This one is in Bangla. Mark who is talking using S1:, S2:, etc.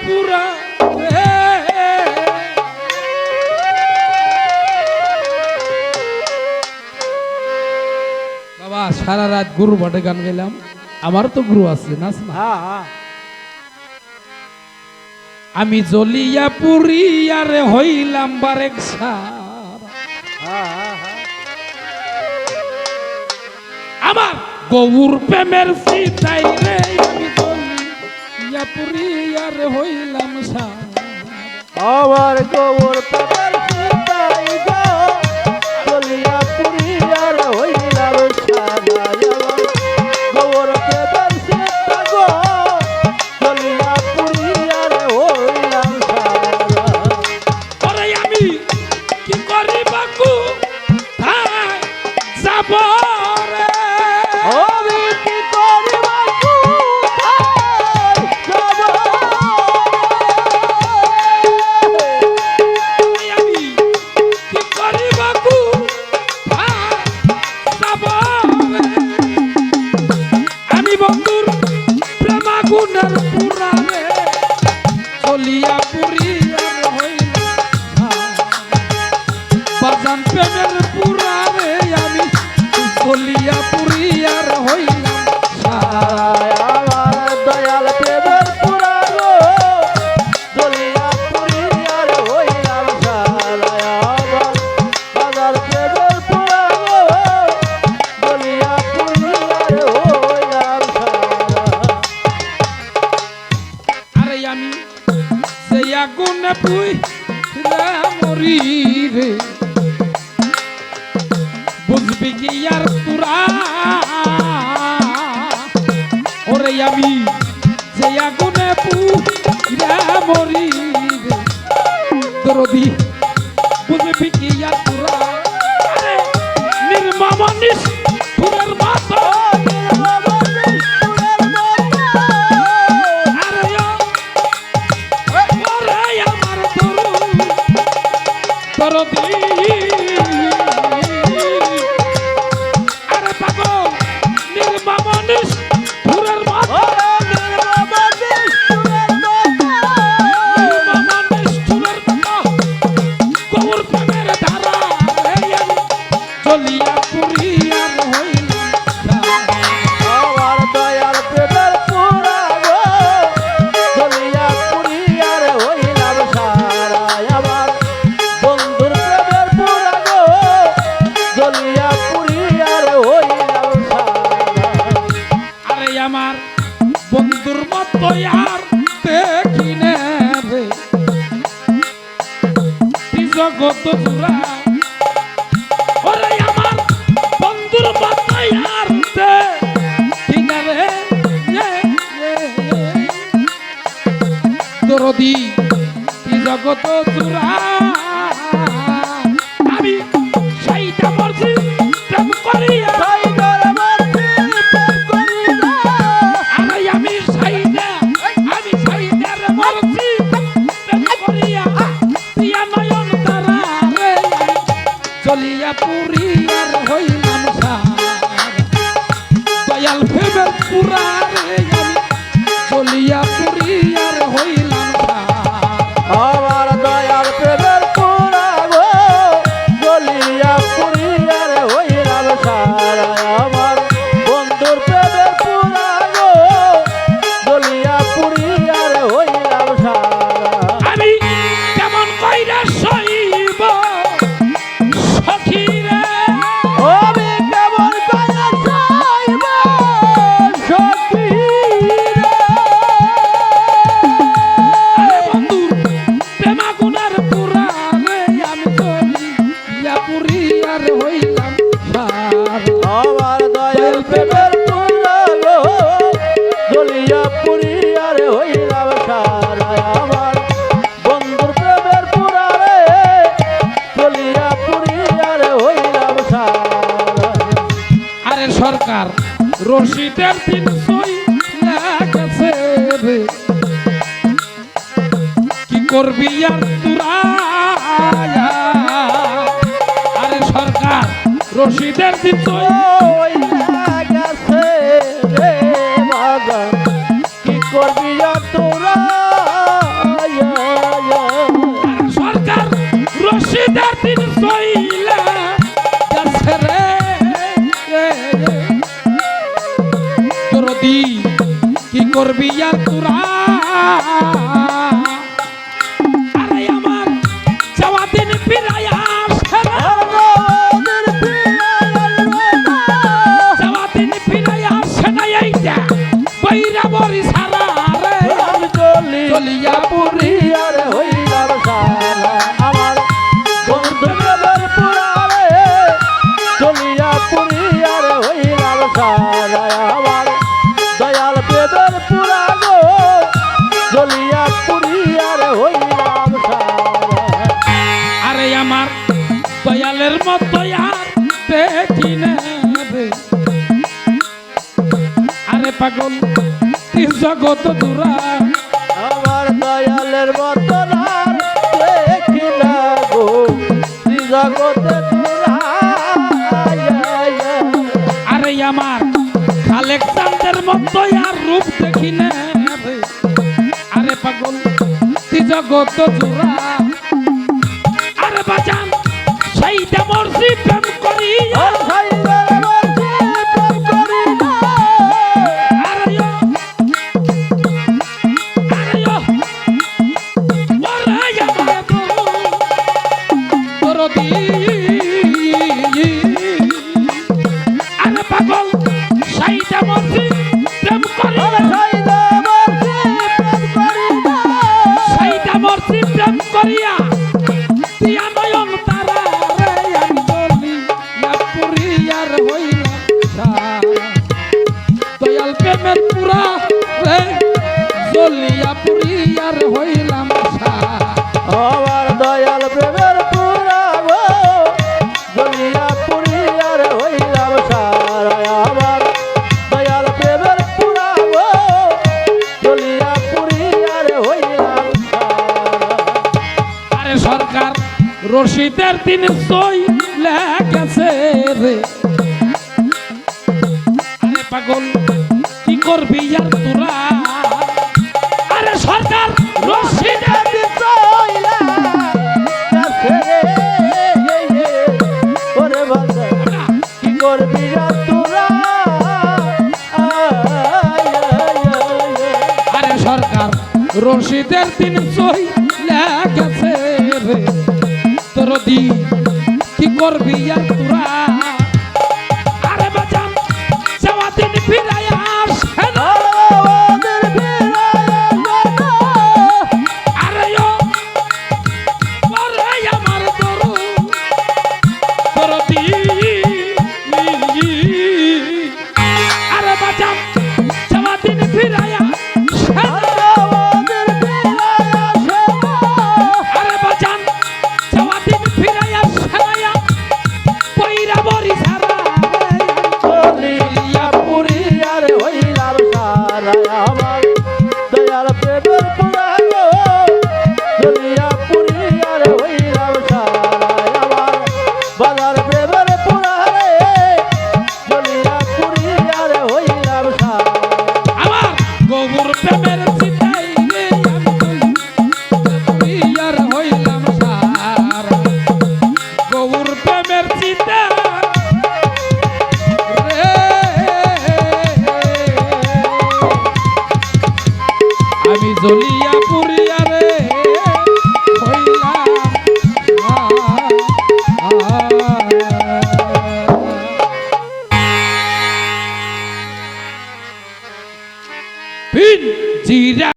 S1: পুরা বাবা সারা রাত গুরু ভাটে গান গেলাম আমার তো গুরু আছে নাচ না
S2: হ্যাঁ, হ্যাঁ।
S1: আমি জ্বলিয়া পুরিয়ারে হইলাম বারেক
S2: হ্যাঁ,
S1: আমার গৌর প্রেমের সিটাই রে। পুরিয়া পুরিয়ার হইলাম সা
S2: আমার গোবর
S1: পাতার বুঝবি কি আর তোরা? ওরে আমি যে আগুনে পুরা মরি দরদি, বুঝবি কি আর তোরা? নির্মম নিষ্ঠ জগৎ পুরা ওরে আমার
S2: বন্ধুর
S1: মাথায় আনতে কিনারে দরদি
S2: জগৎ চূড়া
S1: আর হইলাম দয়াল ভেবে পুরা মুর্শিদের তিনশোই লাগছে রে। কি করবি আর তুরা? আরে সরকার রশিদের
S2: তিনশোই করবি আর
S1: পাগল জগত দূরা।
S2: আমার দয়ালের বদল আরে
S1: আমার আলেকজান্ডার মতো আর রূপ দেখি না আরে পাগল জগত
S2: দূরা। Hey, Solia
S1: Puria, Rehoy. মুর্শিদের তিন সই গেছে রে। আরে পাগল কি করবি আর তোরা? আরে সরকার মুর্শিদের দিন
S2: আর
S1: সরকার রশিদের দিন সই গেছে রে। দরদি কি করবি আর তোরা?